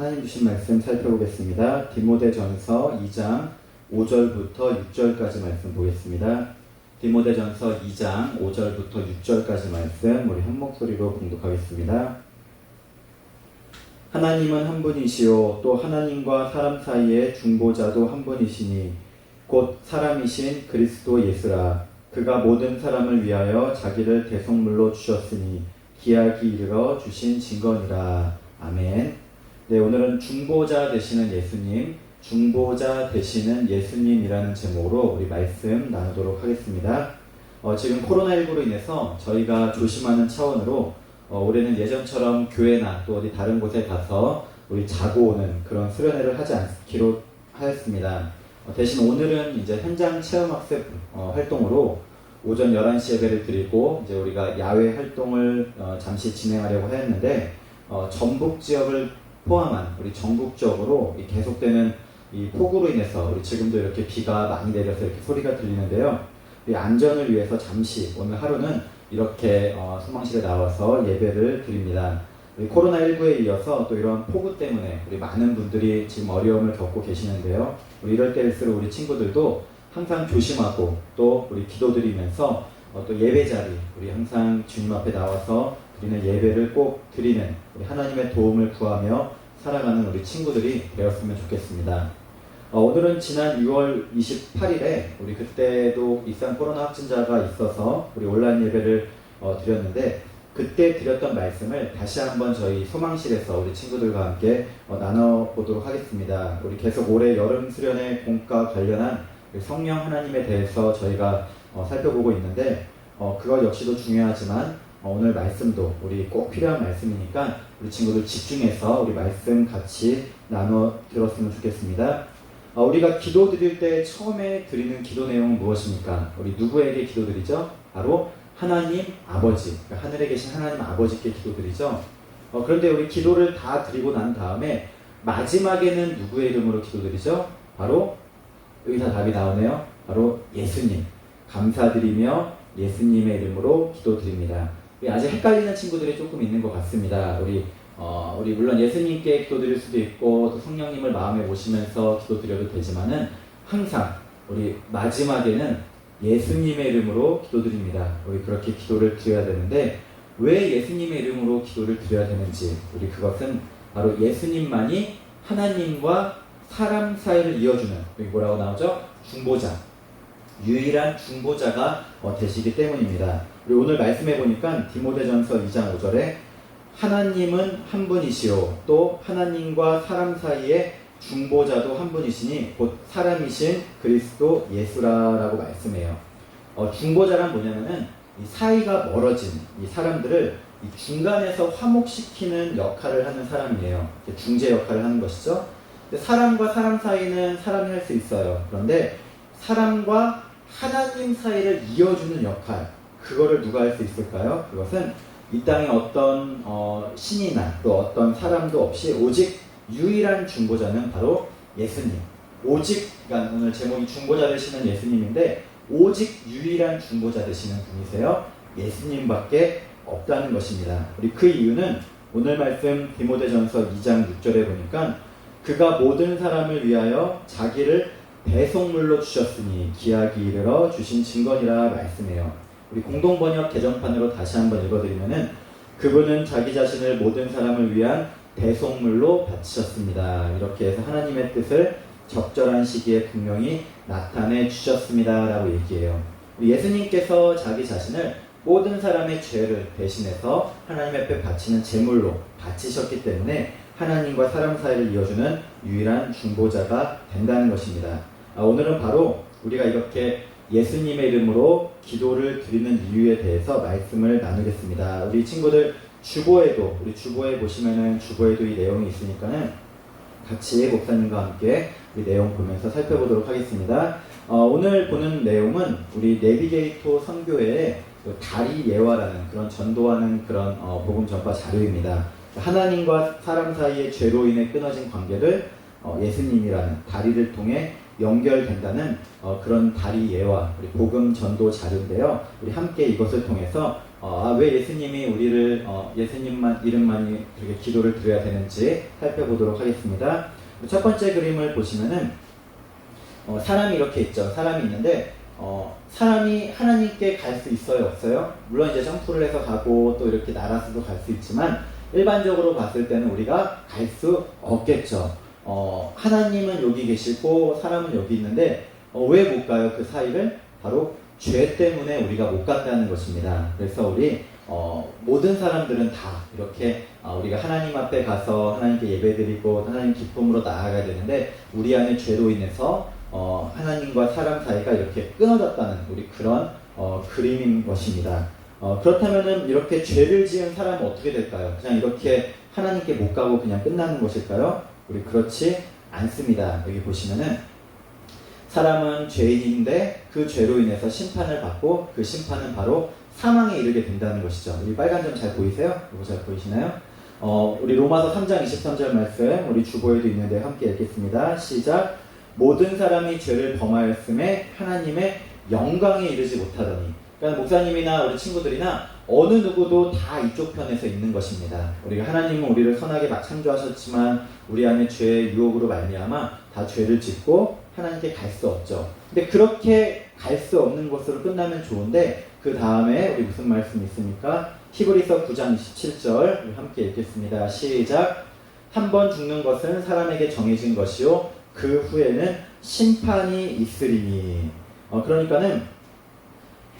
하나님 주신 말씀 살펴보겠습니다. 디모데전서 2장 5절부터 6절까지 말씀 보겠습니다. 디모데전서 2장 5절부터 6절까지 말씀 우리 한 목소리로 공독하겠습니다. 하나님은 한 분이시요 또 하나님과 사람 사이의 중보자도 한 분이시니 곧 사람이신 그리스도 예수라 그가 모든 사람을 위하여 자기를 대속물로 주셨으니 기약이 이르러 주신 증거니라 아멘. 네 오늘은 중보자 되시는 예수님 중보자 되시는 예수님이라는 제목으로 우리 말씀 나누도록 하겠습니다. 어, 지금 코로나19로 인해서 저희가 조심하는 차원으로 어, 올해는 예전처럼 교회나 또 어디 다른 곳에 가서 우리 자고 오는 그런 수련회를 하지 않기로 하였습니다. 어, 대신 오늘은 이제 현장 체험학습 어, 활동으로 오전 11시 예배를 드리고 이제 우리가 야외 활동을 어, 잠시 진행하려고 하였는데 어, 전북 지역을 포함한 우리 전국적으로 이 계속되는 이 폭우로 인해서 우리 지금도 이렇게 비가 많이 내려서 이렇게 소리가 들리는데요. 이 안전을 위해서 잠시 오늘 하루는 이렇게 어, 소망실에 나와서 예배를 드립니다. 우리 코로나19에 이어서 또 이런 폭우 때문에 우리 많은 분들이 지금 어려움을 겪고 계시는데요. 우리 이럴 때일수록 우리 친구들도 항상 조심하고 또 우리 기도드리면서 어, 또 예배 자리 우리 항상 주님 앞에 나와서 드리는 예배를 꼭 드리는 우리 하나님의 도움을 구하며 살아가는 우리 친구들이 되었으면 좋겠습니다. 어, 오늘은 지난 6월 28일에 우리 그때도 일산 코로나 확진자가 있어서 우리 온라인 예배를 어, 드렸는데 그때 드렸던 말씀을 다시 한번 저희 소망실에서 우리 친구들과 함께 어, 나눠보도록 하겠습니다. 우리 계속 올해 여름 수련회 공과 관련한 성령 하나님에 대해서 저희가 어, 살펴보고 있는데 어, 그것 역시도 중요하지만 어, 오늘 말씀도 우리 꼭 필요한 말씀이니까 우리 친구들 집중해서 우리 말씀 같이 나눠 들었으면 좋겠습니다. 어, 우리가 기도 드릴 때 처음에 드리는 기도 내용은 무엇입니까? 우리 누구에게 기도 드리죠? 바로 하나님 아버지, 그러니까 하늘에 계신 하나님 아버지께 기도 드리죠. 어, 그런데 우리 기도를 다 드리고 난 다음에 마지막에는 누구의 이름으로 기도 드리죠? 바로 여기 다 답이 나오네요. 바로 예수님. 감사드리며 예수님의 이름으로 기도드립니다. 우리 아직 헷갈리는 친구들이 조금 있는 것 같습니다. 우리 어, 우리 물론 예수님께 기도드릴 수도 있고 또 성령님을 마음에 모시면서 기도드려도 되지만은 항상 우리 마지막에는 예수님의 이름으로 기도드립니다. 우리 그렇게 기도를 드려야 되는데 왜 예수님의 이름으로 기도를 드려야 되는지 우리 그것은 바로 예수님만이 하나님과 사람 사이를 이어주는 뭐라고 나오죠? 중보자 유일한 중보자가 어, 되시기 때문입니다. 오늘 말씀해 보니까 디모데전서 2장 5절에 하나님은 한 분이시요 또 하나님과 사람 사이에 중보자도 한 분이시니 곧 사람이신 그리스도 예수라라고 말씀해요. 어, 중보자란 뭐냐면은 이 사이가 멀어진 이 사람들을 이 중간에서 화목시키는 역할을 하는 사람이에요. 중재 역할을 하는 것이죠. 사람과 사람 사이는 사람이 할 수 있어요. 그런데 사람과 하나님 사이를 이어주는 역할, 그거를 누가 할 수 있을까요? 그것은 이 땅에 어떤 어, 신이나 또 어떤 사람도 없이 오직 유일한 중보자는 바로 예수님. 오직, 그러니까 오늘 제목이 중보자 되시는 예수님인데 오직 유일한 중보자 되시는 분이세요. 예수님밖에 없다는 것입니다. 우리 그 이유는 오늘 말씀 디모데전서 2장 6절에 보니까 그가 모든 사람을 위하여 자기를 배송물로 주셨으니 기약이 이르러 주신 증거니라 말씀해요. 우리 공동번역 개정판으로 다시 한번 읽어드리면은 그분은 자기 자신을 모든 사람을 위한 배송물로 바치셨습니다. 이렇게 해서 하나님의 뜻을 적절한 시기에 분명히 나타내 주셨습니다 라고 얘기해요. 예수님께서 자기 자신을 모든 사람의 죄를 대신해서 하나님 앞에 바치는 제물로 바치셨기 때문에 하나님과 사람 사이를 이어주는 유일한 중보자가 된다는 것입니다. 아, 오늘은 바로 우리가 이렇게 예수님의 이름으로 기도를 드리는 이유에 대해서 말씀을 나누겠습니다. 우리 친구들 주보에도 우리 주보에 보시면은 주보에도 이 내용이 있으니까는 같이 목사님과 함께 이 내용 보면서 살펴보도록 하겠습니다. 어, 오늘 보는 내용은 우리 내비게이토 선교회의 그 다리 예화라는 그런 전도하는 그런 어, 복음 전파 자료입니다. 하나님과 사람 사이의 죄로 인해 끊어진 관계를 어, 예수님이라는 다리를 통해 연결된다는 어, 그런 다리 예화, 우리 복음 전도 자료인데요. 우리 함께 이것을 통해서 어, 아, 왜 예수님이 우리를 어, 예수님만 이름만이 그렇게 기도를 드려야 되는지 살펴보도록 하겠습니다. 첫 번째 그림을 보시면은 어, 사람이 이렇게 있죠. 사람이 있는데 어, 사람이 하나님께 갈 수 있어요, 없어요? 물론 이제 점프를 해서 가고 또 이렇게 날아서도 갈 수 있지만 일반적으로 봤을 때는 우리가 갈 수 없겠죠. 어, 하나님은 여기 계시고 사람은 여기 있는데 어, 왜 못 가요? 그 사이를 바로 죄 때문에 우리가 못 간다는 것입니다. 그래서 우리 어, 모든 사람들은 다 이렇게 어, 우리가 하나님 앞에 가서 하나님께 예배드리고 하나님 기쁨으로 나아가야 되는데 우리 안에 죄로 인해서 어, 하나님과 사람 사이가 이렇게 끊어졌다는 우리 그런 어, 그림인 것입니다. 어, 그렇다면은 이렇게 죄를 지은 사람은 어떻게 될까요? 그냥 이렇게 하나님께 못 가고 그냥 끝나는 것일까요? 우리 그렇지 않습니다. 여기 보시면은 사람은 죄인인데 그 죄로 인해서 심판을 받고 그 심판은 바로 사망에 이르게 된다는 것이죠. 이 빨간 점 잘 보이세요? 이거 잘 보이시나요? 어, 우리 로마서 3장 23절 말씀 우리 주보에도 있는데 함께 읽겠습니다. 시작. 모든 사람이 죄를 범하였음에 하나님의 영광에 이르지 못하더니 그러니까 목사님이나 우리 친구들이나 어느 누구도 다 이쪽 편에서 있는 것입니다. 우리가 하나님은 우리를 선하게 창조하셨지만 우리 안에 죄의 유혹으로 말미암아 다 죄를 짓고 하나님께 갈 수 없죠. 근데 그렇게 갈 수 없는 것으로 끝나면 좋은데 그 다음에 우리 무슨 말씀이 있습니까? 히브리서 9장 27절 우리 함께 읽겠습니다. 시작. 한 번 죽는 것은 사람에게 정해진 것이요 그 후에는 심판이 있으리니. 어, 그러니까는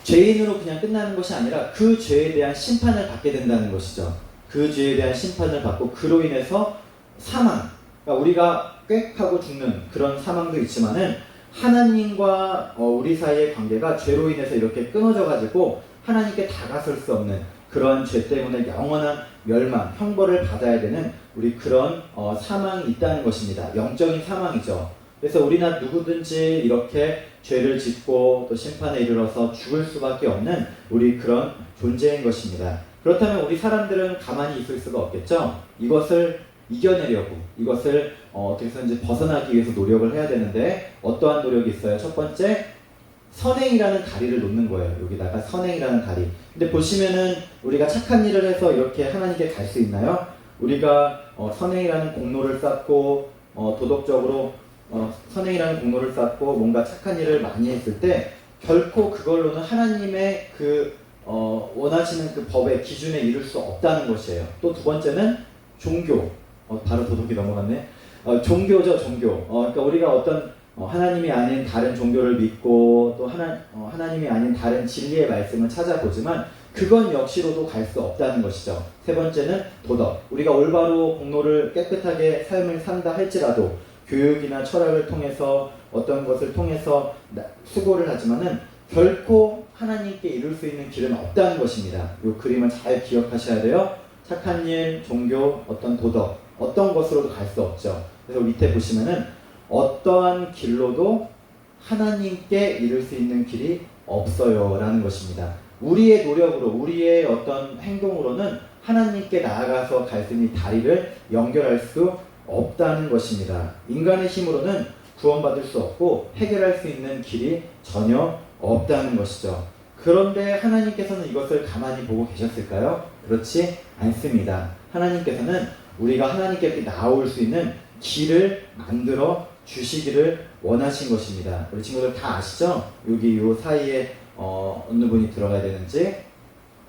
죄인으로 그냥 끝나는 것이 아니라 그 죄에 대한 심판을 받게 된다는 것이죠. 그 죄에 대한 심판을 받고 그로 인해서 사망. 그러니까 우리가 꽥하고 죽는 그런 사망도 있지만은 하나님과 어, 우리 사이의 관계가 죄로 인해서 이렇게 끊어져 가지고 하나님께 다가설 수 없는 그런 죄 때문에 영원한 멸망, 형벌을 받아야 되는 우리 그런 어, 사망이 있다는 것입니다. 영적인 사망이죠. 그래서 우리나 누구든지 이렇게 죄를 짓고 또 심판에 이르러서 죽을 수밖에 없는 우리 그런 존재인 것입니다. 그렇다면 우리 사람들은 가만히 있을 수가 없겠죠. 이것을 이겨내려고 이것을 어, 떻게 해서든지 벗어나기 위해서 노력을 해야 되는데 어떠한 노력이 있어요? 첫 번째 선행이라는 다리를 놓는 거예요. 여기다가 선행이라는 다리. 근데 보시면은 우리가 착한 일을 해서 이렇게 하나님께 갈 수 있나요? 우리가 어, 선행이라는 공로를 쌓고 어, 도덕적으로 어, 선행이라는 공로를 쌓고 뭔가 착한 일을 많이 했을 때 결코 그걸로는 하나님의 그 어, 원하시는 그 법의 기준에 이룰 수 없다는 것이에요. 또 두 번째는 종교. 어, 바로 도덕이 넘어갔네. 어, 종교죠, 종교. 어, 그러니까 우리가 어떤 어, 하나님이 아닌 다른 종교를 믿고 또 하나, 어, 하나님이 아닌 다른 진리의 말씀을 찾아보지만 그건 역시로도 갈 수 없다는 것이죠. 세 번째는 도덕. 우리가 올바로 공로를 깨끗하게 삶을 산다 할지라도 교육이나 철학을 통해서 어떤 것을 통해서 수고를 하지만은 결코 하나님께 이룰 수 있는 길은 없다는 것입니다. 이 그림을 잘 기억하셔야 돼요. 착한 일, 종교, 어떤 도덕, 어떤 것으로도 갈 수 없죠. 그래서 밑에 보시면은 어떠한 길로도 하나님께 이룰 수 있는 길이 없어요. 라는 것입니다. 우리의 노력으로, 우리의 어떤 행동으로는 하나님께 나아가서 갈수 있는 다리를 연결할 수 없다는 것입니다. 인간의 힘으로는 구원받을 수 없고 해결할 수 있는 길이 전혀 없다는 것이죠. 그런데 하나님께서는 이것을 가만히 보고 계셨을까요? 그렇지 않습니다. 하나님께서는 우리가 하나님께 나올 수 있는 길을 만들어 주시기를 원하신 것입니다. 우리 친구들 다 아시죠? 여기 요 사이에 어, 어느 분이 들어가야 되는지.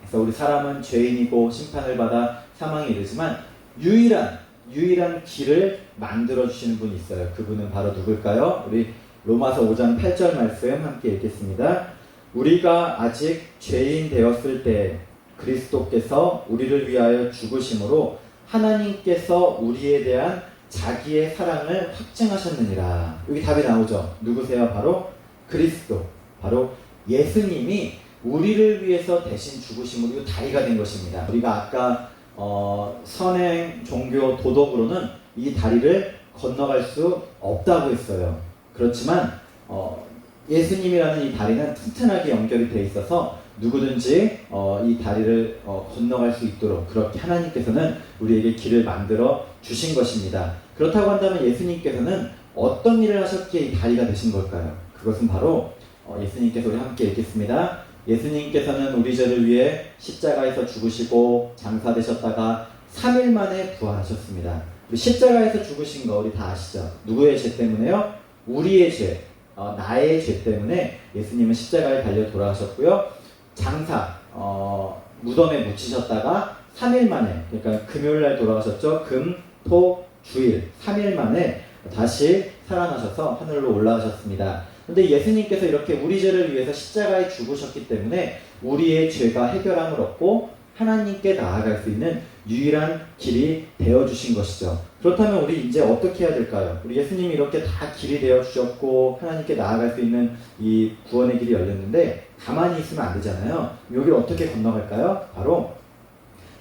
그래서 우리 사람은 죄인이고 심판을 받아 사망에 이르지만 유일한 유일한 길을 만들어 주시는 분이 있어요. 그분은 바로 누굴까요? 우리 로마서 5장 8절 말씀 함께 읽겠습니다. 우리가 아직 죄인 되었을 때 그리스도께서 우리를 위하여 죽으심으로 하나님께서 우리에 대한 자기의 사랑을 확증하셨느니라. 여기 답이 나오죠. 누구세요? 바로 그리스도. 바로 예수님이 우리를 위해서 대신 죽으심으로 다리가 된 것입니다. 우리가 아까 어, 선행, 종교, 도덕으로는 이 다리를 건너갈 수 없다고 했어요. 그렇지만 어, 예수님이라는 이 다리는 튼튼하게 연결이 돼 있어서 누구든지 어, 이 다리를 어, 건너갈 수 있도록 그렇게 하나님께서는 우리에게 길을 만들어 주신 것입니다. 그렇다고 한다면 예수님께서는 어떤 일을 하셨기에 이 다리가 되신 걸까요? 그것은 바로 어, 예수님께서 우리 함께 읽겠습니다. 예수님께서는 우리 죄를 위해 십자가에서 죽으시고 장사되셨다가 3일 만에 부활하셨습니다. 십자가에서 죽으신 거 우리 다 아시죠? 누구의 죄 때문에요? 우리의 죄, 어, 나의 죄 때문에 예수님은 십자가에 달려 돌아가셨고요. 장사, 어, 무덤에 묻히셨다가 3일 만에, 그러니까 금요일 날 돌아가셨죠. 금, 토, 주일, 3일 만에 다시 살아나셔서 하늘로 올라가셨습니다. 근데 예수님께서 이렇게 우리 죄를 위해서 십자가에 죽으셨기 때문에 우리의 죄가 해결함을 얻고 하나님께 나아갈 수 있는 유일한 길이 되어 주신 것이죠. 그렇다면 우리 이제 어떻게 해야 될까요? 우리 예수님이 이렇게 다 길이 되어 주셨고 하나님께 나아갈 수 있는 이 구원의 길이 열렸는데 가만히 있으면 안 되잖아요. 여기를 어떻게 건너갈까요? 바로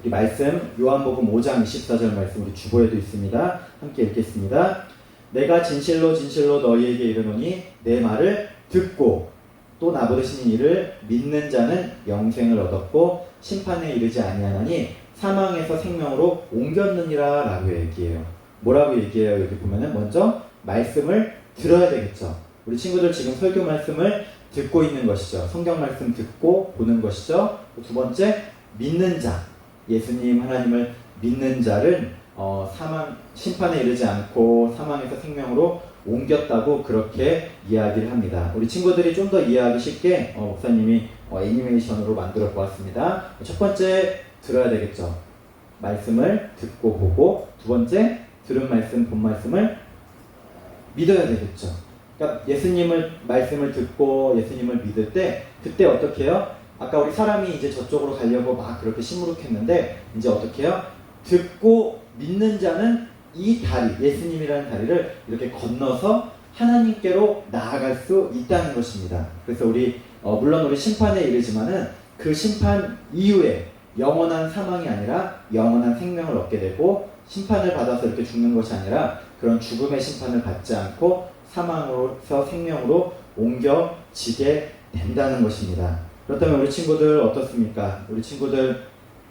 우리 말씀 요한복음 5장 24절 말씀 우리 주보에도 있습니다. 함께 읽겠습니다. 내가 진실로 진실로 너희에게 이르노니 내 말을 듣고 또 나부르시는 이를 믿는 자는 영생을 얻었고 심판에 이르지 아니하나니 사망에서 생명으로 옮겼느니라 라고 얘기해요. 뭐라고 얘기해요? 여기 보면은 먼저 말씀을 들어야 되겠죠. 우리 친구들 지금 설교 말씀을 듣고 있는 것이죠. 성경 말씀 듣고 보는 것이죠. 두 번째 믿는 자. 예수님 하나님을 믿는 자를 어, 사망 심판에 이르지 않고 사망에서 생명으로 옮겼다고 그렇게 이야기를 합니다. 우리 친구들이 좀 더 이해하기 쉽게 어, 목사님이 어, 애니메이션으로 만들어 보았습니다. 첫 번째 들어야 되겠죠. 말씀을 듣고 보고 두 번째 들은 말씀 본 말씀을 믿어야 되겠죠. 그러니까 예수님을 말씀을 듣고 예수님을 믿을 때 그때 어떻게 해요? 아까 우리 사람이 이제 저쪽으로 가려고 막 그렇게 시무룩했는데 이제 어떻게 해요? 듣고 믿는 자는 이 다리, 예수님이라는 다리를 이렇게 건너서 하나님께로 나아갈 수 있다는 것입니다. 그래서 우리 어, 물론 우리 심판에 이르지만은 그 심판 이후에 영원한 사망이 아니라 영원한 생명을 얻게 되고 심판을 받아서 이렇게 죽는 것이 아니라 그런 죽음의 심판을 받지 않고 사망으로서 생명으로 옮겨지게 된다는 것입니다. 그렇다면 우리 친구들 어떻습니까? 우리 친구들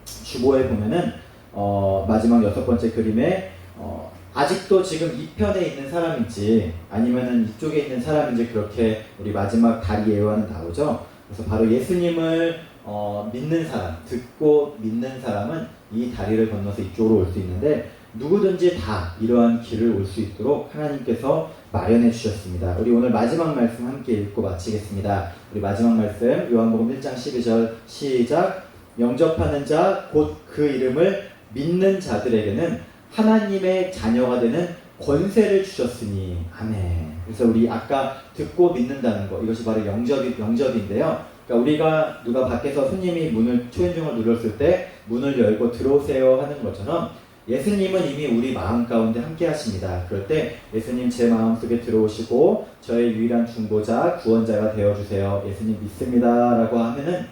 주보에 보면은 어, 마지막 여섯 번째 그림에 어, 아직도 지금 이 편에 있는 사람인지 아니면은 이쪽에 있는 사람인지 그렇게 우리 마지막 다리 예화는 나오죠. 그래서 바로 예수님을 어, 믿는 사람, 듣고 믿는 사람은 이 다리를 건너서 이쪽으로 올 수 있는데 누구든지 다 이러한 길을 올 수 있도록 하나님께서 마련해 주셨습니다. 우리 오늘 마지막 말씀 함께 읽고 마치겠습니다. 우리 마지막 말씀 요한복음 1장 12절 시작 영접하는 자 곧 그 이름을 믿는 자들에게는 하나님의 자녀가 되는 권세를 주셨으니 아멘. 그래서 우리 아까 듣고 믿는다는 거 이것이 바로 영접이 영접인데요. 그러니까 우리가 누가 밖에서 손님이 문을 초인종을 눌렀을 때 문을 열고 들어오세요 하는 것처럼 예수님은 이미 우리 마음 가운데 함께 하십니다. 그럴 때 예수님 제 마음 속에 들어오시고 저의 유일한 중보자 구원자가 되어 주세요. 예수님 믿습니다라고 하면은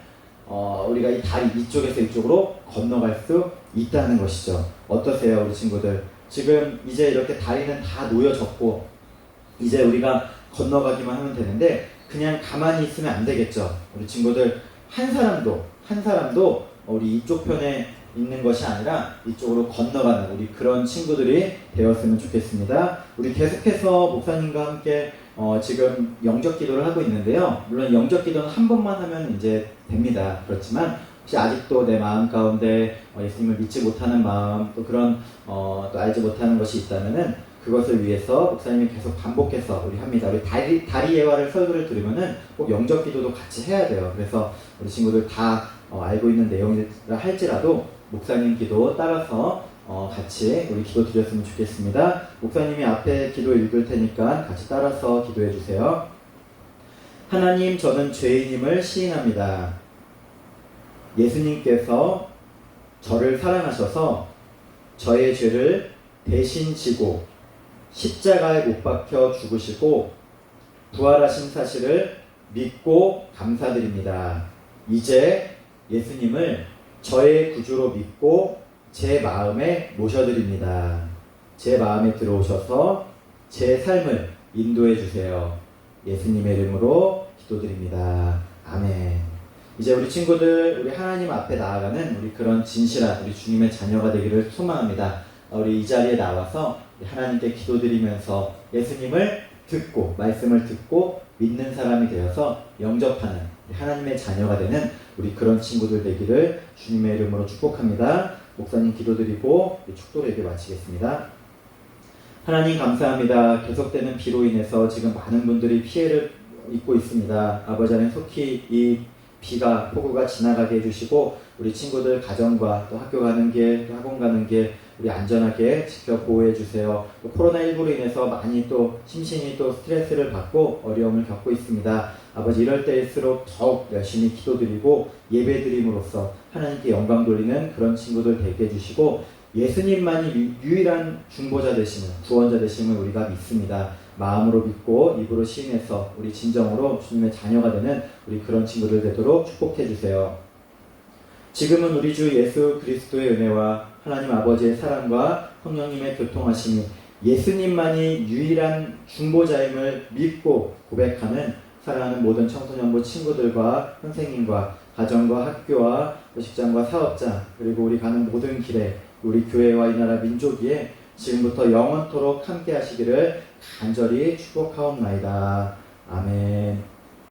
어, 우리가 이 다리 이쪽에서 이쪽으로 건너갈 수 있다는 것이죠. 어떠세요, 우리 친구들? 지금 이제 이렇게 다리는 다 놓여졌고, 이제 우리가 건너가기만 하면 되는데, 그냥 가만히 있으면 안 되겠죠. 우리 친구들, 한 사람도, 한 사람도 우리 이쪽 편에 있는 것이 아니라 이쪽으로 건너가는 우리 그런 친구들이 되었으면 좋겠습니다. 우리 계속해서 목사님과 함께 어, 지금 영적 기도를 하고 있는데요. 물론 영적 기도는 한 번만 하면 이제 됩니다. 그렇지만 혹시 아직도 내 마음 가운데 어, 예수님을 믿지 못하는 마음 또 그런 어, 또 알지 못하는 것이 있다면은 그것을 위해서 목사님이 계속 반복해서 우리 합니다. 우리 다리, 다리 예화를 설교를 들으면은 꼭 영적 기도도 같이 해야 돼요. 그래서 우리 친구들 다 어, 알고 있는 내용이라 할지라도 목사님 기도 따라서 어, 같이 우리 기도 드렸으면 좋겠습니다. 목사님이 앞에 기도 읽을 테니까 같이 따라서 기도해 주세요. 하나님, 저는 죄인임을 시인합니다. 예수님께서 저를 사랑하셔서 저의 죄를 대신 지고 십자가에 못 박혀 죽으시고 부활하신 사실을 믿고 감사드립니다. 이제 예수님을 저의 구주로 믿고 제 마음에 모셔드립니다. 제 마음에 들어오셔서 제 삶을 인도해 주세요. 예수님의 이름으로 기도드립니다. 아멘. 이제 우리 친구들, 우리 하나님 앞에 나아가는 우리 그런 진실한 우리 주님의 자녀가 되기를 소망합니다. 우리 이 자리에 나와서 하나님께 기도드리면서 예수님을 듣고, 말씀을 듣고 믿는 사람이 되어서 영접하는 하나님의 자녀가 되는 우리 그런 친구들 되기를 주님의 이름으로 축복합니다. 목사님 기도드리고 축도를 마치겠습니다. 하나님 감사합니다. 계속되는 비로 인해서 지금 많은 분들이 피해를 입고 있습니다. 아버지 하나님 속히 이 비가 폭우가 지나가게 해주시고 우리 친구들 가정과 또 학교 가는 길, 또 학원 가는 길 우리 안전하게 지켜 보호해 주세요. 또 코로나 19로 인해서 많이 또 심신이 또 스트레스를 받고 어려움을 겪고 있습니다. 아버지 이럴 때일수록 더욱 열심히 기도드리고 예배드림으로써 하나님께 영광 돌리는 그런 친구들 되게 해주시고 예수님만이 유- 유일한 중보자 되시는 구원자 되심을 우리가 믿습니다. 마음으로 믿고 입으로 시인해서 우리 진정으로 주님의 자녀가 되는 우리 그런 친구들 되도록 축복해 주세요. 지금은 우리 주 예수 그리스도의 은혜와 하나님 아버지의 사랑과 성령님의 교통하심이 예수님만이 유일한 중보자임을 믿고 고백하는 사랑하는 모든 청소년부 친구들과 선생님과 가정과 학교와 또 직장과 사업자 그리고 우리 가는 모든 길에 우리 교회와 이 나라 민족이에 지금부터 영원토록 함께 하시기를 간절히 축복하옵나이다. 아멘.